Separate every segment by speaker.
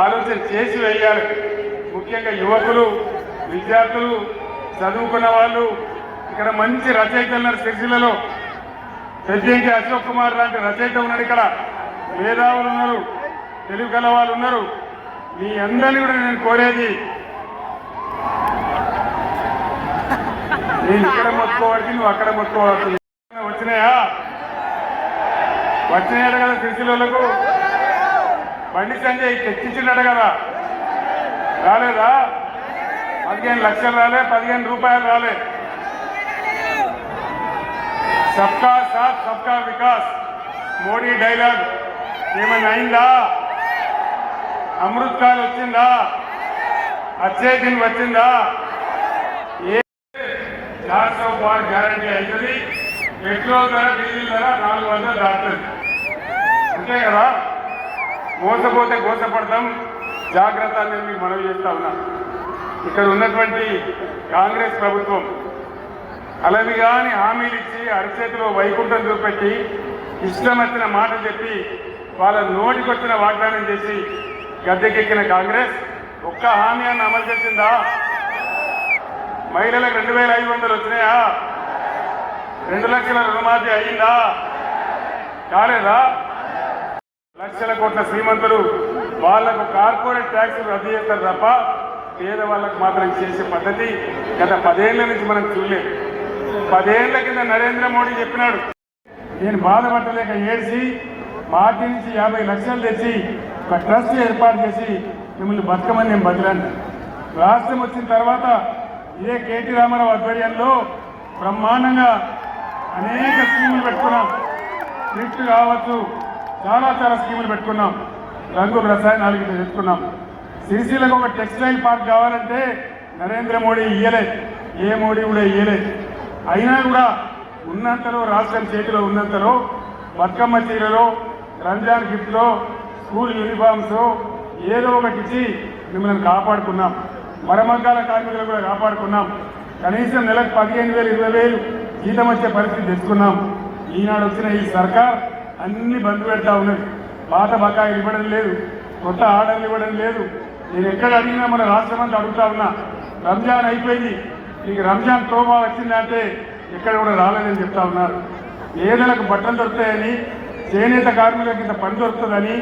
Speaker 1: ఆలోచన చేసి వేయాలి ముఖ్యంగా యువకులు విద్యార్థులు చదువుకున్న వాళ్ళు ఇక్కడ మంచి రచయితలు ఉన్నారు సిరిసిల్లలో. పెద్దంకి అశోక్ కుమార్ లాంటి రచయిత ఉన్నాడు ఇక్కడ. మేధావులు ఉన్నారు తెలుగు కల వాళ్ళు ఉన్నారు. మీ అందరినీ కూడా నేను కోరేది నేను ఇక్కడ మొత్తుకోవాల్సి నువ్వు అక్కడ మొత్తుకోవాల్సి వచ్చినాయా? వచ్చినాయట కదా సిరిసిల్లకు బండి సంజయ్ తెచ్చించినట్టు కదా. రాలేదా? పదిహేను లక్షలు రాలే పదిహేను రూపాయలు రాలే. సబ్కా సాత్ సబ్కా వికాస్. మోడీ డైలాగ్. ఏమైనా అయిందా? అమృత్కాల్ వచ్చిందా? అచ్చే దిన్ వచ్చిందా? ఏ చార్ ఆఫ్ బార్ గ్యారంటీ అవుతుంది. పెట్రోల్ ధర డీజిల్ ధర నాలుగు వందలు దాటుతుంది అంతే కదా? మోసపోతే మోసపడతాం. జాగ్రత్త అనేది మీకు మనవి చేస్తా ఉన్నా. ఇక్కడ ఉన్నటువంటి కాంగ్రెస్ ప్రభుత్వం అలవి కాని హామీలు ఇచ్చి అరచేతిలో వైకుంఠం చూపెట్టి ఇష్టం వచ్చిన మాట చెప్పి వాళ్ళ నోటికొచ్చిన వాగ్దానం చేసి గద్దెకెక్కిన కాంగ్రెస్ ఒక్క హామీ అన్న అమలు చేసిందా? మహిళలకు రెండు వేల ఐదు వందలు వచ్చినాయా? రెండు లక్షల రుణమాఫీ అయ్యిందా కాలేదా? లక్షల కోట్ల శ్రీమంతులు వాళ్ళకు కార్పొరేట్ ట్యాక్స్ రద్దు చేస్తారు తప్ప పేదవాళ్ళకు మాత్రం చేసే పద్ధతి గత పదేళ్ళ నుంచి మనం చూడలేదు. పదేళ్ళ కింద నరేంద్ర మోడీ చెప్పినాడు నేను బాధపడలేక ఏడ్చి పార్టీ నుంచి యాభై లక్షలు తెచ్చి ఒక ట్రస్ట్ ఏర్పాటు చేసి మిమ్మల్ని బతకమని నేను బతిలాను. రాష్ట్రం వచ్చిన తర్వాత ఇదే కేటీ రామారావు ఆధ్వర్యంలో బ్రహ్మాండంగా అనేక స్కీములు పెట్టుకున్నాం. లిఫ్ట్ కావచ్చు చాలా చాలా స్కీములు పెట్టుకున్నాం. రంగు రసాయనాలు గిట్ల తెచ్చుకున్నాం. సిరిసిలకు ఒక టెక్స్టైల్ పార్క్ కావాలంటే నరేంద్ర మోడీ ఇయ్యలే. ఏ మోడీ కూడా ఇయ్యలే. అయినా కూడా ఉన్నంతలో రాష్ట్రం చేతిలో ఉన్నంతలో బతుకమ్మ చీరలో రంజాన్ గిఫ్ట్లో స్కూల్ యూనిఫామ్స్ ఏదో ఒకటి ఇచ్చి మిమ్మల్ని కాపాడుకున్నాం. మరమగ్గాల కార్మికులు కూడా కాపాడుకున్నాం. కనీసం నెలకు పదిహేను వేలు ఇరవై వేలు జీతం వచ్చే పరిస్థితి తెచ్చుకున్నాం. ఈనాడు వచ్చిన ఈ సర్కార్ అన్ని బంద్ పెడతా ఉన్నది. పాత బకాయిలు ఇవ్వడం లేదు కొత్త ఆర్డర్లు ఇవ్వడం లేదు. నేను ఎక్కడ అడిగినా మన రాష్ట్రం అంతా అడుగుతా ఉన్నా. రంజాన్ అయిపోయింది. నీకు రంజాన్ తోబా వచ్చిందంటే ఎక్కడ కూడా రాలేదని చెప్తా ఉన్నారు. ఏదలకు బట్టలు దొరుకుతాయని చేనేత కార్మికులకు ఇంత పని దొరుకుతుందని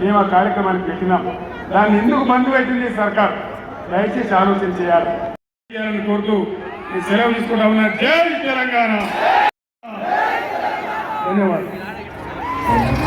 Speaker 1: మేము ఆ కార్యక్రమానికి పెట్టినాం. దాన్ని ఎందుకు బంద్ పెట్టింది సర్కార్? దయచేసి ఆలోచన చేయాలి. చేయాలని కోరుతూ నేను సెలవు తీసుకుంటా ఉన్నా. జై తెలంగాణ! ధన్యవాదాలు. Thank you.